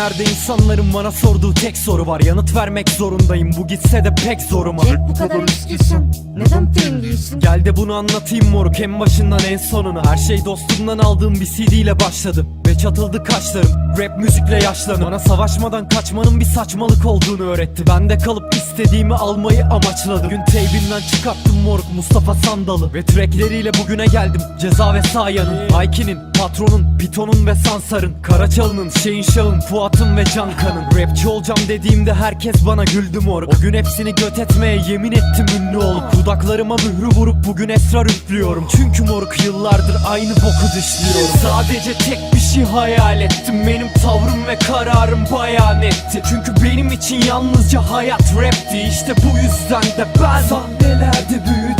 Bugünlerde insanların bana sorduğu tek soru var. Yanıt vermek zorundayım. Bu gitse de pek zoruma Hep bu kadar içkisin Neden tengisin Gel de bunu anlatayım moruk. En başından en sonuna. Her şey dostumdan aldığım bir CD ile başladı Ve çatıldı kaşlarım rap müzikle yaşlanım Bana savaşmadan kaçmanın bir saçmalık olduğunu öğretti. Ben de kalıp istediğimi almayı amaçladım. Gün teybinden çıkarttım moruk Mustafa Sandal'ı. Ve trackleriyle bugüne geldim Ceza ve Sayan'ın. Aykin'in, Patron'un, Piton'un ve Sansar'ın. Karaçalı'nın, Şeyin Şah'ın, Fuat'ın ve Cankan'ın. Rapçi olacağım dediğimde herkes bana güldü moruk. O gün hepsini göt etmeye yemin ettim ünlü olup. Dudaklarıma mührü vurup bugün esrar üflüyorum. Çünkü moruk yıllardır aynı boku dışlıyorum. Sadece tek bir şey hayal ettim. Benim tavrım ve kararım bayağı netti Çünkü benim için yalnızca hayat rapti. İşte bu yüzden de ben sahnelerde büyüdüm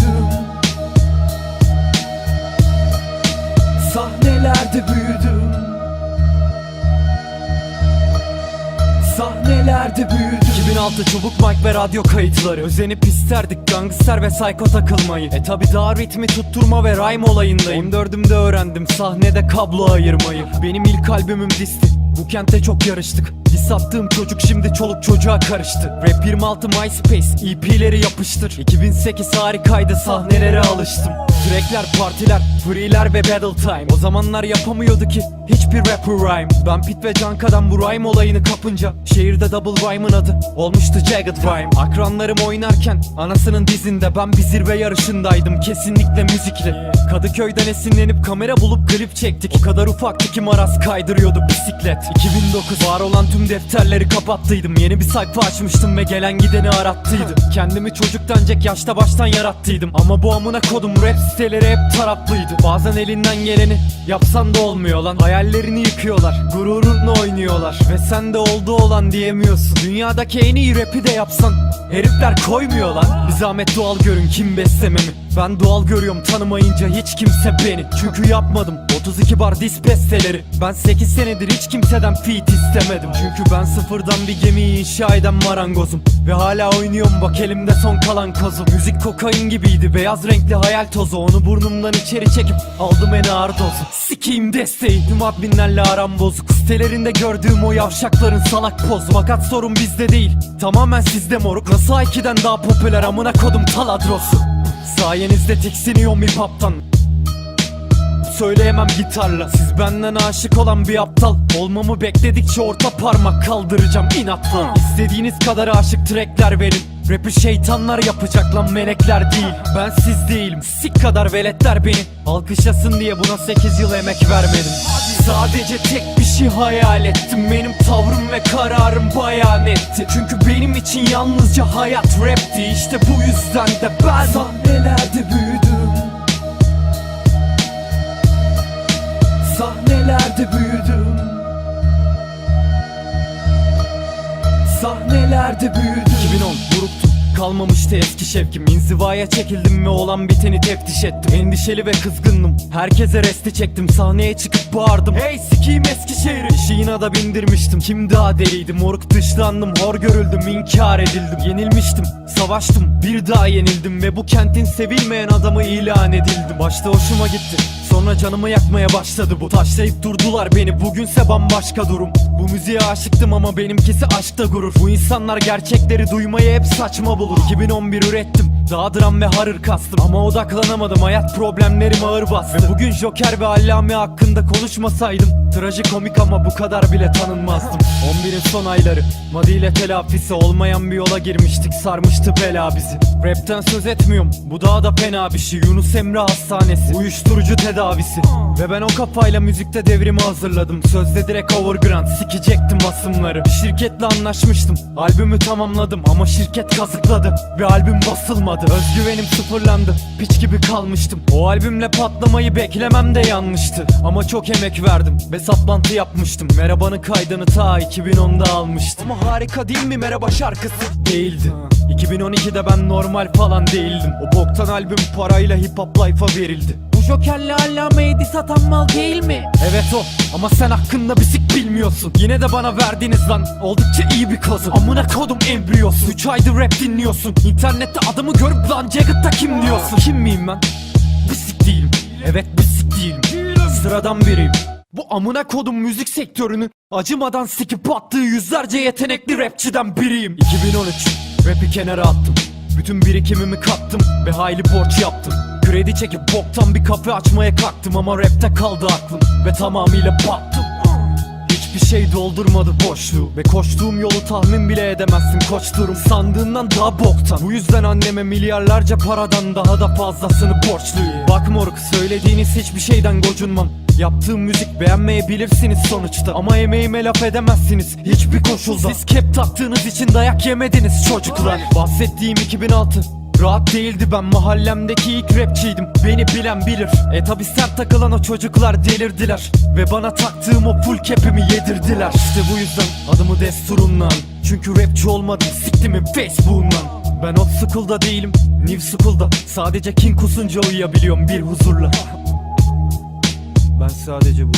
16 çubuk mic ve radyo kayıtları. Özenip isterdik gangster ve psycho takılmayı. E tabi daha ritmi tutturma ve rhyme olayındayım. 14'ümde öğrendim sahnede kablo ayırmayı. Benim ilk albümüm disti. Bu kente çok yarıştık. Diss attığım çocuk şimdi çoluk çocuğa karıştı. Rap 26 MySpace EP'leri yapıştır. 2008 harikaydı sahnelere alıştım. Trackler, partiler, free'ler ve battle time. O zamanlar yapamıyordu ki hiçbir rapper rhyme. Ben Pit ve Canka'dan bu rhyme olayını kapınca Şehirde double rhyme'ın adı olmuştu Jagged Rhyme. Akranlarım oynarken anasının dizinde Ben bir zirve yarışındaydım kesinlikle müzikle Kadıköy'den esinlenip kamera bulup klip çektik. O kadar ufaktı ki maraz kaydırıyordu bisiklet. 2009 var olan tüm defterleri kapattıydım. Yeni bir sayfa açmıştım ve gelen gideni arattıydı Kendimi çocuktan Jack yaşta baştan yarattıydım. Ama bu amına kodum rap siteleri hep taraplıydı Bazen elinden geleni yapsan da olmuyor lan. Hayallerini yıkıyorlar gururunla oynuyorlar. Ve sen de oldu olan diyemiyorsun. Dünyadaki en iyi rapi de yapsan Herifler koymuyor lan. Bir zahmet doğal görün kim beslememi Ben doğal görüyorum tanımayınca hiç kimse beni. Çünkü yapmadım 32 bar dis besteleri Ben 8 senedir hiç kimseden feat istemedim. Çünkü ben sıfırdan bir gemiyi inşa eden marangozum. Ve hala oynuyorum bak elimde son kalan kozum Müzik kokain gibiydi beyaz renkli hayal tozu. Onu burnumdan içeri çekip aldım en ağır dozu. Sikeyim desteği tüm adminlerle aram bozuk. Sitelerinde gördüğüm o yavşakların salak pozu. Fakat sorun bizde değil tamamen sizde moruk. Nasıl Aiki'den daha popüler amına kodum taladrosu Sayenizde tiksiniyorum hip hop'tan söyleyemem gitarla. Siz benden aşık olan bir aptal. Olmamı bekledikçe orta parmak kaldıracağım inatla. İstediğiniz kadar aşık trackler verin. Rap'i şeytanlar yapacak lan melekler değil. Ben siz değilim. Sik kadar veletler beni. Alkışlasın diye buna 8 yıl emek vermedim Sadece tek bir şey hayal ettim. Benim tavrım ve kararım bayağı netti Çünkü benim için yalnızca hayat rapti. İşte bu yüzden de ben Sahnelerde Kalmamıştı eski şevkim. İnzivaya çekildim ve olan biteni teftiş ettim. Endişeli ve kızgındım Herkese resti çektim. Sahneye çıkıp bağırdım. Hey sikiyim Eskişehir'i Şiina da bindirmiştim. Kim daha deliydi? Moruk dışlandım. Hor görüldüm. İnkar edildim. Yenilmiştim. Savaştım. Bir daha yenildim Ve bu kentin sevilmeyen adamı ilan edildim. Başta hoşuma gitti Sonra canımı yakmaya başladı bu Taşlayıp durdular beni. Bugünse bambaşka durum. Bu müziğe aşıktım ama benimkisi aşkta gurur. Bu insanlar gerçekleri duymayı hep saçma bulur. 2011 ürettim daha dram ve harır kastım. Ama odaklanamadım hayat problemlerim ağır bastı. Ve bugün Joker ve Allame hakkında konuşmasaydım Trajikomik ama bu kadar bile tanınmazdım. 11'in son ayları Madi ile telafisi olmayan bir yola girmiştik Sarmıştı bela bizi. Rapten söz etmiyorum bu daha da fena bir şey. Yunus Emre Hastanesi Uyuşturucu tedavisi. Ve ben o kafayla müzikte devrimi hazırladım. Sözde direkt overground sikecektim basımları. Şirketle anlaşmıştım Albümü tamamladım ama şirket kazıkladı. Ve albüm basılmadı Özgüvenim sıfırlandı. Piç gibi kalmıştım. O albümle patlamayı beklemem de yanlıştı. Ama çok emek verdim ve saplantı yapmıştım. Merhabanın kaydını ta 2010'da almıştım. Ama harika değil mi merhaba şarkısı? Değildi. 2012'de ben normal falan değildim. O boktan albüm parayla hip hop life'a verildi Joker'le Allame'yi diss atan mal değil mi? Evet o ama sen hakkında bir sik bilmiyorsun. Yine de bana verdiniz lan oldukça iyi bir kozun Amına kodum embriyosun 3 aydır rap dinliyorsun. İnternette adımı görüp lan Jagged'da kim diyorsun? Kim miyim ben? Bisik değilim. Evet bisik değilim. Sıradan biriyim. Bu amına kodum müzik sektörünü acımadan sikip attığı yüzlerce yetenekli rapçiden biriyim. 2013 Rap'i kenara attım. Bütün birikimimi kattım ve hayli borç yaptım Kredi çekip boktan bir kafe açmaya kalktım Ama rapte kaldı aklım ve tamamıyla battım. Hiçbir şey doldurmadı boşluğu Ve koştuğum yolu tahmin bile edemezsin koştuğum Sandığından daha boktan. Bu yüzden anneme milyarlarca paradan daha da fazlasını borçluyum. Bak moruk söylediğiniz hiçbir şeyden gocunmam. Yaptığım müzik beğenmeyebilirsiniz sonuçta. Ama emeğime laf edemezsiniz hiçbir koşulda. Siz kep taktığınız için dayak yemediniz çocuklar. Bahsettiğim 2006 Rahat değildi ben mahallemdeki ilk rapçiydim. Beni bilen bilir. E tabi sert takılan o çocuklar delirdiler. Ve bana taktığım o full cap'imi yedirdiler. İşte bu yüzden adımı desturundan Çünkü rapçi olmadım siktimin Facebook'undan. Ben old school'da değilim New school'da. Sadece king kusunca uyuyabiliyorum bir huzurla. Ben sadece bu